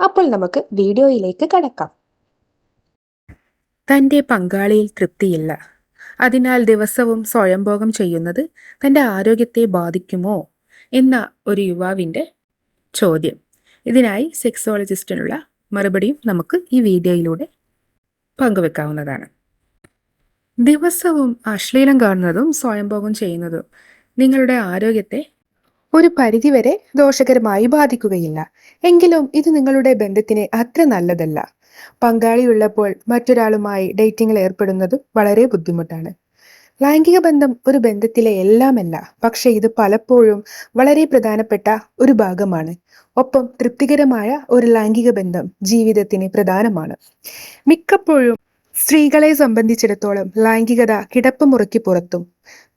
അപ്പോൾ നമുക്ക് വീഡിയോയിലേക്ക് കടക്കാം. തന്റെ പങ്കാളിയിൽ തൃപ്തിയില്ല. അതിനാൽ ദിവസവും സ്വയംഭോഗം ചെയ്യുന്നത് തന്റെ ആരോഗ്യത്തെ ബാധിക്കുമോ? എന്ന ഒരു യുവാവിന്റെ ചോദ്യം. ഇതിനായി സെക്സോളജിസ്റ്റിനുള്ള മറുപടിയും നമുക്ക് ഈ വീഡിയോയിലൂടെ പങ്കുവെക്കാവുന്നതാണ്. ദിവസവും അശ്ലീലം കാണുന്നതും സ്വയംഭോഗം ചെയ്യുന്നതും നിങ്ങളുടെ ആരോഗ്യത്തെ ഒരു പരിധിവരെ ദോഷകരമായി ബാധിക്കുകയില്ല. എങ്കിലും ഇത് നിങ്ങളുടെ ബന്ധത്തിന് അത്ര നല്ലതല്ല. പങ്കാളിയുള്ളപ്പോൾ മറ്റൊരാളുമായി ഡേറ്റിംഗിൽ ഏർപ്പെടുന്നത് വളരെ ബുദ്ധിമുട്ടാണ്. ലൈംഗിക ബന്ധം ഒരു ബന്ധത്തിലെ എല്ലാമല്ല പക്ഷേ ഇത് പലപ്പോഴും വളരെ പ്രധാനപ്പെട്ട ഒരു ഭാഗമാണ്. ഒപ്പം തൃപ്തികരമായ ഒരു ലൈംഗിക ബന്ധം ജീവിതത്തിന് പ്രധാനമാണ്. മിക്കപ്പോഴും സ്ത്രീകളെ സംബന്ധിച്ചിടത്തോളം ലൈംഗികത കിടപ്പ് മുറയ്ക്ക് പുറത്തും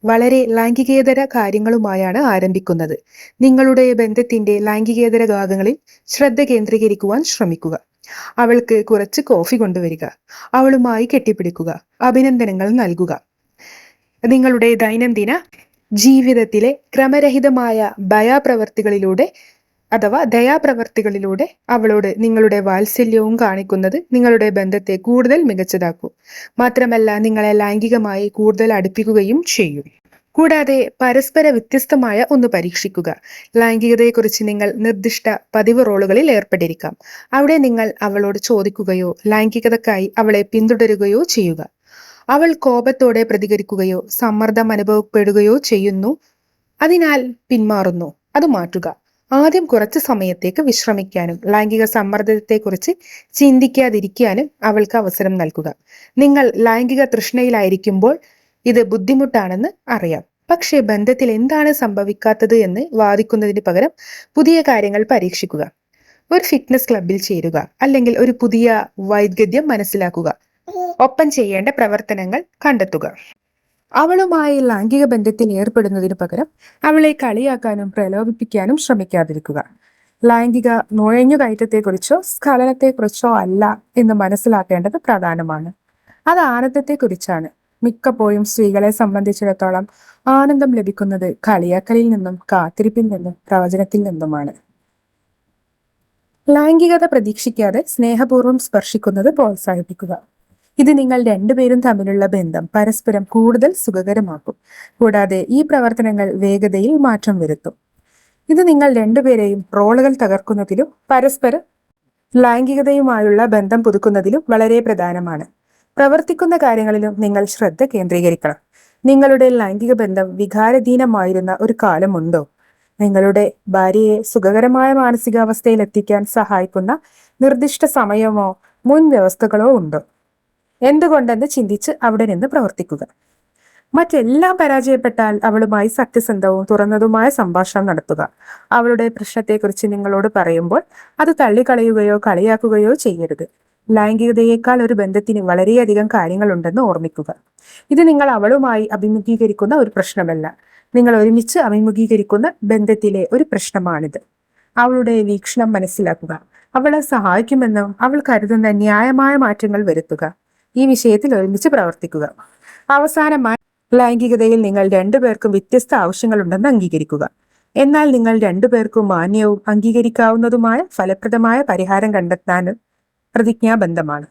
വളരെ ലൈംഗികേതര കാര്യങ്ങളുമായാണ് ആരംഭിക്കുന്നത്. നിങ്ങളുടെ ബന്ധത്തിന്റെ ലൈംഗികേതര ഭാഗങ്ങളിൽ ശ്രദ്ധ കേന്ദ്രീകരിക്കുവാൻ ശ്രമിക്കുക. അവൾക്ക് കുറച്ച് കോഫി കൊണ്ടുവരിക. അവളുമായി കെട്ടിപ്പിടിക്കുക. അഭിനന്ദനങ്ങൾ നൽകുക. നിങ്ങളുടെ ദൈനംദിന ജീവിതത്തിലെ ക്രമരഹിതമായ ഭയാപ്രവർത്തികളിലൂടെ അഥവാ ദയാപ്രവർത്തികളിലൂടെ അവളോട് നിങ്ങളുടെ വാത്സല്യവും കാണിക്കുന്നത് നിങ്ങളുടെ ബന്ധത്തെ കൂടുതൽ മികച്ചതാക്കും. മാത്രമല്ല നിങ്ങളെ ലൈംഗികമായി കൂടുതൽ അടുപ്പിക്കുകയും ചെയ്യും. കൂടാതെ പരസ്പര വ്യത്യസ്തമായ ഒന്ന് പരീക്ഷിക്കുക. ലൈംഗികതയെക്കുറിച്ച് നിങ്ങൾ നിർദ്ദിഷ്ട പതിവ് റോളുകളിൽ ഏർപ്പെട്ടിരിക്കാം. അവിടെ നിങ്ങൾ അവളോട് ചോദിക്കുകയോ ലൈംഗികതക്കായി അവളെ പിന്തുടരുകയോ ചെയ്യുക. അവൾ കോപത്തോടെ പ്രതികരിക്കുകയോ സമ്മർദ്ദം അനുഭവപ്പെടുകയോ ചെയ്യുന്നു. അതിനാൽ പിന്മാറുന്നു. അത് മാറ്റുക. ആദ്യം കുറച്ച് സമയത്തേക്ക് വിശ്രമിക്കാനും ലൈംഗിക സമ്മർദ്ദത്തെക്കുറിച്ച് ചിന്തിക്കാതിരിക്കാനും അവൾക്ക് അവസരം നൽകുക. നിങ്ങൾ ലൈംഗിക തൃഷ്ണയിലായിരിക്കുമ്പോൾ ഇത് ബുദ്ധിമുട്ടാണെന്ന് അറിയാം. പക്ഷേ ബന്ധത്തിൽ എന്താണ് സംഭവിക്കാത്തത് എന്ന് വാദിക്കുന്നതിന് പകരം പുതിയ കാര്യങ്ങൾ പരീക്ഷിക്കുക. ഒരു ഫിറ്റ്നസ് ക്ലബിൽ ചേരുക അല്ലെങ്കിൽ ഒരു പുതിയ വൈദഗ്ധ്യം മനസ്സിലാക്കുക. ഒപ്പം ചെയ്യേണ്ട പ്രവർത്തനങ്ങൾ കണ്ടെത്തുക. അവളുമായി ലൈംഗിക ബന്ധത്തിൽ ഏർപ്പെടുന്നതിന് പകരം അവളെ കളിയാക്കാനും പ്രലോഭിപ്പിക്കാനും ശ്രമിക്കാതിരിക്കുക. ലൈംഗിക നുഴഞ്ഞുകയറ്റത്തെക്കുറിച്ചോ സ്ഖലനത്തെക്കുറിച്ചോ അല്ല എന്ന് മനസ്സിലാക്കേണ്ടത് പ്രധാനമാണ്. അത് ആനന്ദത്തെക്കുറിച്ചാണ്. മിക്കപ്പോഴും സ്ത്രീകളെ സംബന്ധിച്ചിടത്തോളം ആനന്ദം ലഭിക്കുന്നത് കളിയാക്കലിൽ നിന്നും കാത്തിരിപ്പിൽ നിന്നും പ്രവചനത്തിൽ നിന്നുമാണ്. ലൈംഗികത പ്രതീക്ഷിക്കാതെ സ്നേഹപൂർവം സ്പർശിക്കുന്നത് പ്രോത്സാഹിപ്പിക്കുക. ഇത് നിങ്ങൾ രണ്ടുപേരും തമ്മിലുള്ള ബന്ധം പരസ്പരം കൂടുതൽ സുഖകരമാക്കും. കൂടാതെ ഈ പ്രവർത്തനങ്ങൾ വേഗതയിൽ മാറ്റം വരുത്തും. ഇത് നിങ്ങൾ രണ്ടുപേരെയും റോളുകൾ തകർക്കുന്നതിലും പരസ്പര ലൈംഗികതയുമായുള്ള ബന്ധം പുതുക്കുന്നതിലും വളരെ പ്രധാനമാണ്. പ്രവർത്തിക്കുന്ന കാര്യങ്ങളിലും നിങ്ങൾ ശ്രദ്ധ കേന്ദ്രീകരിക്കണം. നിങ്ങളുടെ ലൈംഗിക ബന്ധം വികാരധീനമായിരുന്ന ഒരു കാലമുണ്ടോ? നിങ്ങളുടെ ഭാര്യയെ സുഖകരമായ മാനസികാവസ്ഥയിൽ എത്തിക്കാൻ സഹായിക്കുന്ന നിർദ്ദിഷ്ട സമയമോ മുൻവ്യവസ്ഥകളോ ഉണ്ടോ? എന്തുകൊണ്ടെന്ന് ചിന്തിച്ച് അവിടെ നിന്ന് പ്രവർത്തിക്കുക. മറ്റെല്ലാം പരാജയപ്പെട്ടാൽ അവളുമായി സത്യസന്ധവും തുറന്നതുമായ സംഭാഷണം നടത്തുക. അവളുടെ പ്രശ്നത്തെക്കുറിച്ച് നിങ്ങളോട് പറയുമ്പോൾ അത് തള്ളിക്കളയുകയോ കളിയാക്കുകയോ ചെയ്യരുത്. ലൈംഗികതയേക്കാൾ ഒരു ബന്ധത്തിന് വളരെയധികം കാര്യങ്ങളുണ്ടെന്ന് ഓർമ്മിക്കുക. ഇത് നിങ്ങൾ അവളുമായി അഭിമുഖീകരിക്കുന്ന ഒരു പ്രശ്നമല്ല. നിങ്ങൾ ഒരുമിച്ച് അഭിമുഖീകരിക്കുന്ന ബന്ധത്തിലെ ഒരു പ്രശ്നമാണിത്. അവളുടെ വീക്ഷണം മനസ്സിലാക്കുക. അവളെ സഹായിക്കുമെന്നും അവൾ കരുതുന്ന ന്യായമായ മാറ്റങ്ങൾ വരുത്തുക. ഈ വിഷയത്തിൽ ഒരുമിച്ച് പ്രവർത്തിക്കുക. അവസാനമായി ലൈംഗികതയിൽ നിങ്ങൾ രണ്ടുപേർക്കും വ്യത്യസ്ത ആവശ്യങ്ങളുണ്ടെന്ന് അംഗീകരിക്കുക. എന്നാൽ നിങ്ങൾ രണ്ടുപേർക്കും മാന്യവും അംഗീകരിക്കാവുന്നതുമായ ഫലപ്രദമായ പരിഹാരം കണ്ടെത്താനും പ്രതിജ്ഞാബന്ധമാണ്